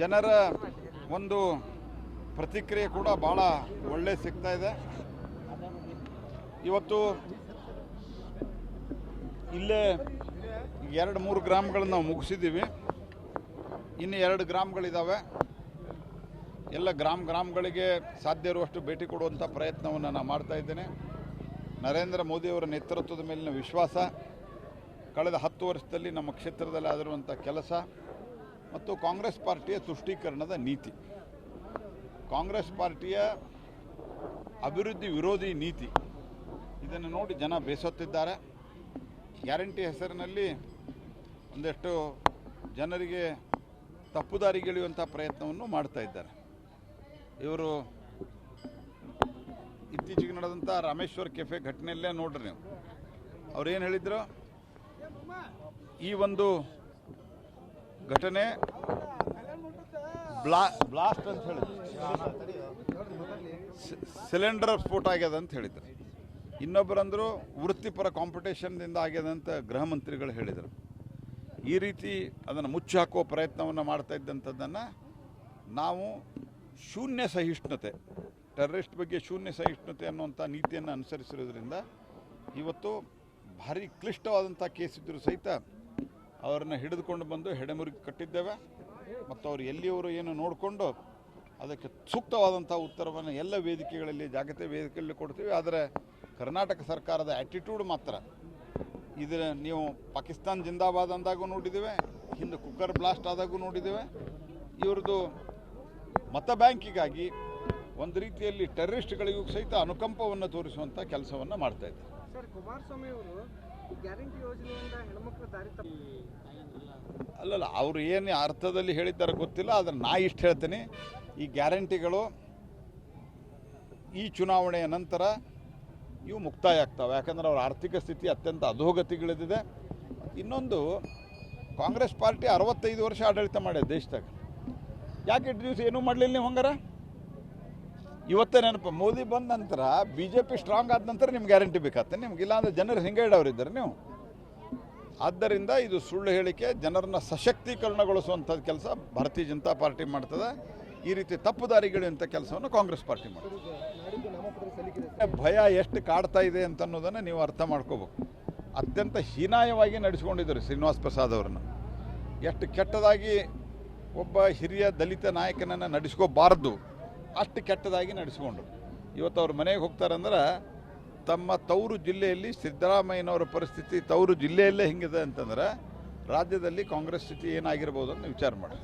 ಜನರ ಒಂದು ಪ್ರತಿಕ್ರಿಯೆ ಕೂಡ ಭಾಳ ಒಳ್ಳೆ ಸಿಗ್ತಾ ಇದೆ. ಇವತ್ತು ಇಲ್ಲೇ ಎರಡು ಮೂರು ಗ್ರಾಮಗಳನ್ನ ನಾವು ಮುಗಿಸಿದ್ದೀವಿ. ಇನ್ನು ಎರಡು ಗ್ರಾಮಗಳಿದ್ದಾವೆ ಎಲ್ಲ ಗ್ರಾಮ ಗ್ರಾಮಗಳಿಗೆ ಸಾಧ್ಯ ಇರುವಷ್ಟು ಭೇಟಿ ಕೊಡುವಂಥ ಪ್ರಯತ್ನವನ್ನು ನಾನು ಮಾಡ್ತಾ ಇದ್ದೇನೆ. ನರೇಂದ್ರ ಮೋದಿಯವರ ನೇತೃತ್ವದ ಮೇಲಿನ ವಿಶ್ವಾಸ, ಕಳೆದ ಹತ್ತು ವರ್ಷದಲ್ಲಿ ನಮ್ಮ ಕ್ಷೇತ್ರದಲ್ಲಿ ಆದಿರುವಂಥ ಕೆಲಸ ಮತ್ತು ಕಾಂಗ್ರೆಸ್ ಪಾರ್ಟಿಯ ತುಷ್ಟೀಕರಣದ ನೀತಿ. ಕಾಂಗ್ರೆಸ್ ಪಾರ್ಟಿಯ ಅಭಿವೃದ್ಧಿ ವಿರೋಧಿ ನೀತಿ. ಇದನ್ನು ನೋಡಿ ಜನ ಬೇಸತ್ತಿದ್ದಾರೆ. ಗ್ಯಾರಂಟಿ ಹೆಸರಿನಲ್ಲಿ ಒಂದಷ್ಟು ಜನರಿಗೆ ತಪ್ಪುದಾರಿಗೆಳೆಯುವಂಥ ಪ್ರಯತ್ನವನ್ನು ಮಾಡ್ತಾ ಇದ್ದಾರೆ. ಇವರು ಇತ್ತೀಚೆಗೆ ನಡೆದಂಥ ರಾಮೇಶ್ವರ್ ಕೆಫೆ ಘಟನೆಯಲ್ಲೇ ನೋಡ್ರಿ ನೀವು. ಅವ್ರೇನು ಹೇಳಿದ್ರು? ಈ ಒಂದು ಘಟನೆ ಬ್ಲಾ, ಬ್ಲಾಸ್ಟ್ ಅಂತ ಹೇಳಿದ್ರು. ಸಿಲಿಂಡರ್ ಸ್ಫೋಟ ಆಗ್ಯದ ಅಂತ ಹೇಳಿದ್ರು. ಇನ್ನೊಬ್ಬರಂದರು ವೃತ್ತಿಪರ ಕಾಂಪಿಟೇಷನ್ದಿಂದ ಆಗ್ಯದ ಅಂತ ಗೃಹ ಮಂತ್ರಿಗಳು ಹೇಳಿದರು. ಈ ರೀತಿ ಅದನ್ನು ಮುಚ್ಚಿ ಹಾಕುವ ಪ್ರಯತ್ನವನ್ನು ಮಾಡ್ತಾ ಇದ್ದಂಥದ್ದನ್ನು ನಾವು ಶೂನ್ಯ ಸಹಿಷ್ಣುತೆ, ಟೆರರಿಸ್ಟ್ ಬಗ್ಗೆ ಶೂನ್ಯ ಸಹಿಷ್ಣುತೆ ಅನ್ನುವಂಥ ನೀತಿಯನ್ನು ಅನುಸರಿಸಿರೋದ್ರಿಂದ ಇವತ್ತು ಭಾರಿ ಕ್ಲಿಷ್ಟವಾದಂಥ ಕೇಸ್ ಇದ್ದರೂ ಸಹಿತ ಅವರನ್ನು ಹಿಡಿದುಕೊಂಡು ಬಂದು ಹೆಡೆಮುರಿಗೆ ಕಟ್ಟಿದ್ದೇವೆ. ಮತ್ತು ಅವರು ಎಲ್ಲಿಯವರು ಏನು ನೋಡಿಕೊಂಡು ಅದಕ್ಕೆ ಸೂಕ್ತವಾದಂಥ ಉತ್ತರವನ್ನು ಎಲ್ಲ ವೇದಿಕೆಗಳಲ್ಲಿ ಜಾಗತಿಕ ವೇದಿಕೆಯಲ್ಲಿ ಕೊಡ್ತೀವಿ. ಆದರೆ ಕರ್ನಾಟಕ ಸರ್ಕಾರದ ಆ್ಯಟಿಟ್ಯೂಡ್ ಮಾತ್ರ. ಇದರ ನೀವು ಪಾಕಿಸ್ತಾನ್ ಜಿಂದಾಬಾದ್ ಅಂದಾಗೂ ನೋಡಿದ್ದೇವೆ, ಹಿಂದೆ ಕುಕ್ಕರ್ ಬ್ಲಾಸ್ಟ್ ಆದಾಗೂ ನೋಡಿದ್ದೇವೆ. ಇವ್ರದ್ದು ಮತ ಬ್ಯಾಂಕಿಗಾಗಿ ಒಂದು ರೀತಿಯಲ್ಲಿ ಟೆರರಿಸ್ಟ್ಗಳಿಗೂ ಸಹಿತ ಅನುಕಂಪವನ್ನು ತೋರಿಸುವಂಥ ಕೆಲಸವನ್ನು ಮಾಡ್ತಾ ಇದ್ದಾರೆ. ಅಲ್ಲಲ್ಲ, ಅವರು ಏನು ಅರ್ಥದಲ್ಲಿ ಹೇಳಿದ್ದಾರೆ ಗೊತ್ತಿಲ್ಲ, ಆದರೆ ನಾ ಇಷ್ಟು ಹೇಳ್ತೀನಿ, ಈ ಗ್ಯಾರಂಟಿಗಳು ಈ ಚುನಾವಣೆಯ ನಂತರ ಇವು ಮುಕ್ತಾಯ ಆಗ್ತವೆ. ಯಾಕಂದ್ರೆ ಅವರ ಆರ್ಥಿಕ ಸ್ಥಿತಿ ಅತ್ಯಂತ ಅಧೋಗತಿಗಳಿದಿದೆ ಇನ್ನೊಂದು, ಕಾಂಗ್ರೆಸ್ ಪಾರ್ಟಿ ಅರವತ್ತೈದು ವರ್ಷ ಆಡಳಿತ ಮಾಡ್ಯ ದೇಶದಾಗ. ಯಾಕೆ ಇಷ್ಟು ದಿವಸ ಏನೂ ಮಾಡಲಿಲ್ಲ ನೀವು ಹಂಗಾರ? ಇವತ್ತೇ ನೆನಪು, ಮೋದಿ ಬಂದ ನಂತರ ಬಿ ಜೆ ಪಿ ಸ್ಟ್ರಾಂಗ್ ಆದ ನಂತರ ನಿಮ್ಗೆ ಗ್ಯಾರಂಟಿ ಬೇಕಾಗ್ತದೆ. ನಿಮ್ಗೆ ಇಲ್ಲಾಂದ್ರೆ ಜನರು ಹಿಂಗೆ ಇಡೋರಿದ್ದಾರೆ ನೀವು. ಆದ್ದರಿಂದ ಇದು ಸುಳ್ಳು ಹೇಳಿಕೆ, ಜನರನ್ನ ಸಶಕ್ತೀಕರಣಗೊಳಿಸುವಂಥದ್ದು ಕೆಲಸ ಭಾರತೀಯ ಜನತಾ ಪಾರ್ಟಿ ಮಾಡ್ತದೆ. ಈ ರೀತಿ ತಪ್ಪು ದಾರಿಗಳಿಂಥ ಕೆಲಸವನ್ನು ಕಾಂಗ್ರೆಸ್ ಪಾರ್ಟಿ ಮಾಡ್ತದೆ. ಭಯ ಎಷ್ಟು ಕಾಡ್ತಾ ಇದೆ ಅಂತ ಅನ್ನೋದನ್ನು ನೀವು ಅರ್ಥ ಮಾಡ್ಕೋಬೇಕು. ಅತ್ಯಂತ ಹೀನಾಯವಾಗಿ ನಡೆಸ್ಕೊಂಡಿದ್ದರು ಶ್ರೀನಿವಾಸ್ ಪ್ರಸಾದ್ ಅವರನ್ನು. ಎಷ್ಟು ಕೆಟ್ಟದಾಗಿ ಒಬ್ಬ ಹಿರಿಯ ದಲಿತ ನಾಯಕನನ್ನು ನಡೆಸ್ಕೋಬಾರ್ದು. ಅಷ್ಟು ಕೆಟ್ಟದಾಗಿ ನಡೆಸ್ಕೊಂಡ್ರು. ಇವತ್ತು ಅವ್ರ ಮನೆಗೆ ಹೋಗ್ತಾರಂದ್ರೆ ತಮ್ಮ ತವರು ಜಿಲ್ಲೆಯಲ್ಲಿ ಸಿದ್ದರಾಮಯ್ಯನವರ ಪರಿಸ್ಥಿತಿ ತವರು ಜಿಲ್ಲೆಯಲ್ಲೇ ಹಿಂಗಿದೆ ಅಂತಂದ್ರೆ ರಾಜ್ಯದಲ್ಲಿ ಕಾಂಗ್ರೆಸ್ ಸ್ಥಿತಿ ಏನಾಗಿರ್ಬೋದು ಅಂತ ವಿಚಾರ ಮಾಡಿ.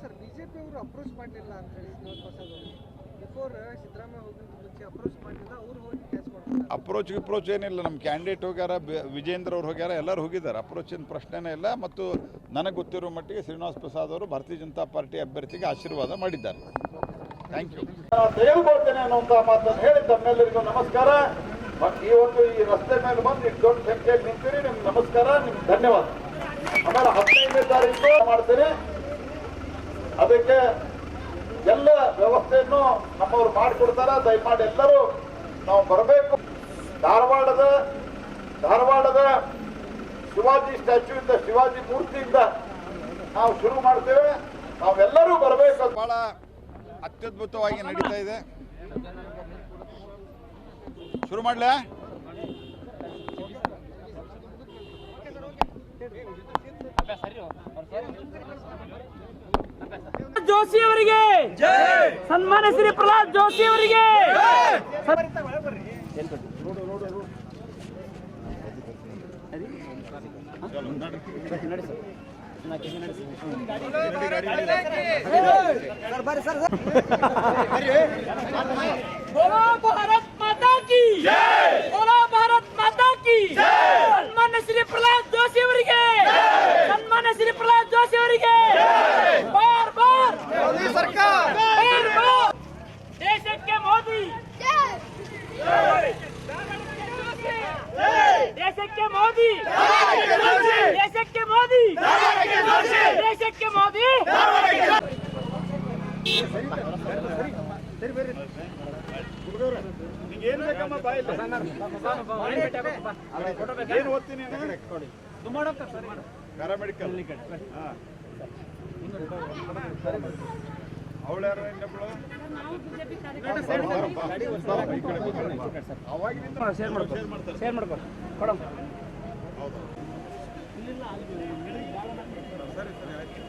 ಅಪ್ರೋಚ್ ಅಪ್ರೋಚ್ ಏನಿಲ್ಲ ನಮ್ಮ ಕ್ಯಾಂಡಿಡೇಟ್ ಹೋಗ್ಯಾರ ವಿಜೇಂದ್ರ ಅವ್ರು ಹೋಗ್ಯಾರ ಎಲ್ಲರೂ ಹೋಗಿದ್ದಾರೆ. ಅಪ್ರೋಚಿನ ಪ್ರಶ್ನೆನೇ ಇಲ್ಲ ಮತ್ತು ನನಗೆ ಗೊತ್ತಿರೋ ಮಟ್ಟಿಗೆ ಶ್ರೀನಿವಾಸ್ ಪ್ರಸಾದ್ ಅವರು ಭಾರತೀಯ ಜನತಾ ಪಾರ್ಟಿ ಅಭ್ಯರ್ಥಿಗೆ ಆಶೀರ್ವಾದ ಮಾಡಿದ್ದಾರೆ. ಥ್ಯಾಂಕ್ ಯು ತೆಗೆದುಕೊಳ್ತೇನೆ ಅನ್ನುವಂಥ ಮಾತನ್ನು ಹೇಳಿ ತಮ್ಮೆಲ್ಲರಿಗೂ ನಮಸ್ಕಾರ. ಬಟ್ ಈ ಒಂದು ಈ ರಸ್ತೆ ಮೇಲೆ ಬಂದು ಇಷ್ಟು ದೊಡ್ಡ ಸಂಖ್ಯೆಯಲ್ಲಿ ನಿಂತೀರಿ ನಿಮ್ಗೆ ನಮಸ್ಕಾರ ನಿಮ್ಗೆ ಧನ್ಯವಾದ. ಆಮೇಲೆ ಹದಿನೈದನೇ ತಾರೀಕು ಮಾಡ್ತೇನೆ. ಅದಕ್ಕೆ ಎಲ್ಲ ವ್ಯವಸ್ಥೆಯನ್ನು ನಮ್ಮವ್ರು ಮಾಡಿಕೊಡ್ತಾರ. ದಯಮಾಡಿ ಎಲ್ಲರೂ ನಾವು ಬರಬೇಕು. ಧಾರವಾಡದ ಧಾರವಾಡದ ಶಿವಾಜಿ ಸ್ಟ್ಯಾಚ್ಯೂಯಿಂದ ಶಿವಾಜಿ ಮೂರ್ತಿಯಿಂದ ನಾವು ಶುರು ಮಾಡ್ತೇವೆ. ನಾವೆಲ್ಲರೂ ಬರಬೇಕು. ಬಹಳ ಅತ್ಯದ್ಭುತವಾಗಿ ನಡೀತಾ ಇದೆ. ಶುರು ಮಾಡ್ಲಾ? ಜೋಶಿ ಅವರಿಗೆ ಸನ್ಮಾನ ಶ್ರೀ ಪ್ರಹ್ಲಾದ್ ಜೋಶಿ ಅವರಿಗೆ बोलो भारत माता की। बोलो भारत माता की। सम्मान श्री प्रहलाद जोशी वर्गे सम्मान श्री प्रहलाद जोशी वर्गे बार बार। मोदी सरकार बार बार। देश के मोदी। जय देश के मोदी। देश के मोदी। जय ಪ್ಯಾರಾಮೆಡಿಕಲ್ ಅವಳು ಯಾರು ಇನ್ನೊಬ್ಳು ಅವಾಗಿನಿಂದ ಶೇರ್ ಮಾಡ್ಕೊ ಶೇರ್ ಮಾಡ್ಕೊ ಕೊಡಮ್ಮ ಸರಿ ಸರಿ ಆಯ್ತು